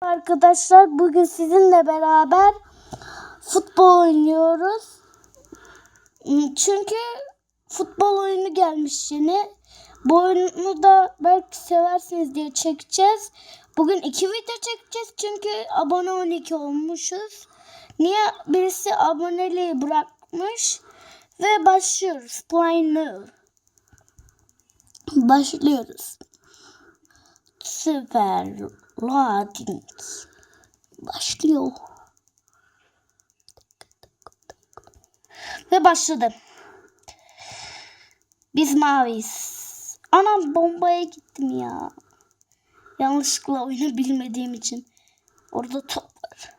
Arkadaşlar bugün sizinle beraber futbol oynuyoruz. Hmm, Çünkü futbol oyunu gelmiş yeni. Bu oyunu da belki seversiniz diye çekeceğiz. Bugün iki video çekeceğiz çünkü abone 12 olmuşuz. Niye birisi aboneliği bırakmış ve başlıyoruz. Play now. Başlıyoruz. Süper loading başlıyor. Ve başladı. Biz maviyiz. Anam bombaya gittim ya. Yanlışlıkla oyunu bilmediğim için. Orada top var.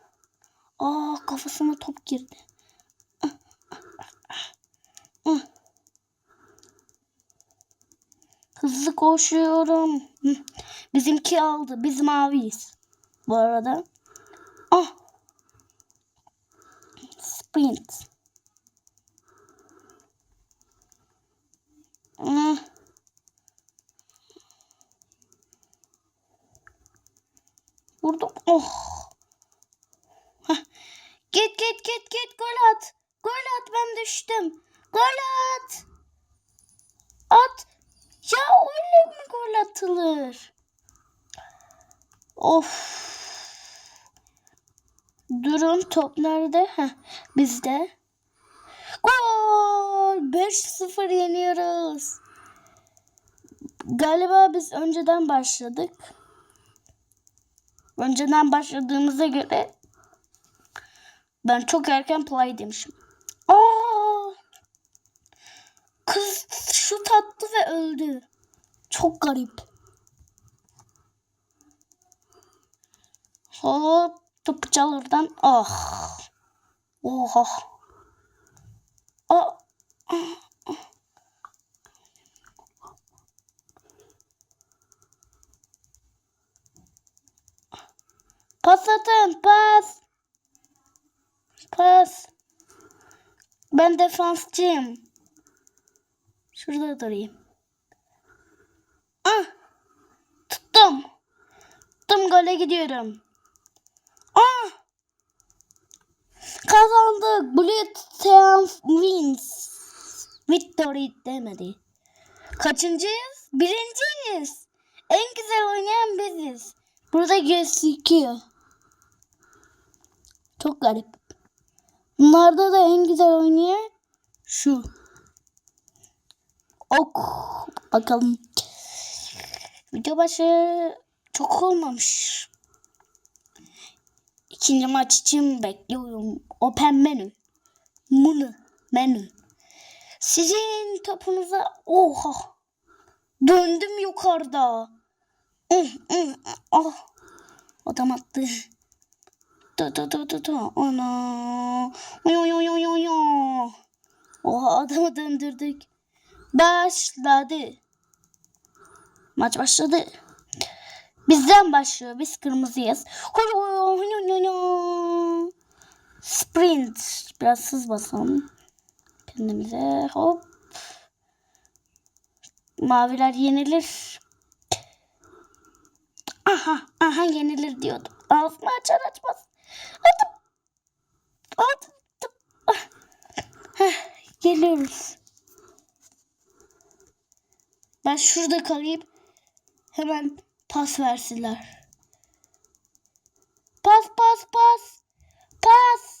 Aa kafasına top girdi. Hızlı koşuyorum. Bizimki aldı. Biz maviyiz. Bu arada. Ah. Sprint. Ah. Vurdum. Oh. Git git git git gol at. Gol at ben düştüm. Gol. At. Ya öyle mi gol atılır? Of. Durun top nerede? Heh, bizde. Gol! 5-0 yeniyoruz. Galiba biz önceden başladık. Önceden başladığımıza göre ben çok erken play demişim. Aa! Kız şut attı ve öldü. Çok garip. Hop topu çalırdan. Ah. Oha. Aa. Pas atın pas. Pas. Ben defansçıyım. Şurada durayım. Ah. Tuttum. Tuttum gole gidiyorum. Ah. Kazandık. Blue Team wins. Victory demedi. Kaçıncıyız? Birinciyiz. En güzel oynayan biziz. Burada gözüküyor. Çok garip. Bunlarda da en güzel oynayan şu. Ok. Bakalım. Video başı çok olmamış. İkinci maç için bekliyorum. Open menü. Menü. Menü. Sizin topunuza oha. Döndüm yukarıda. Uh, ah. Adam attı. Da da da da da. Ana. Yo yo yo yo. Oha adamı döndürdük. Başladı. Maç başladı. Bizden başlıyor. Biz kırmızıyız. Sprint. Biraz hız basalım. Kendimize hop. Maviler yenilir. Aha, aha yenilir diyordum. Ağzını açar açmaz. Hadi. Hadi. Heh, geliyoruz. Ben şurada kalayım. Hemen Pas versinler. Pas pas pas. Pas.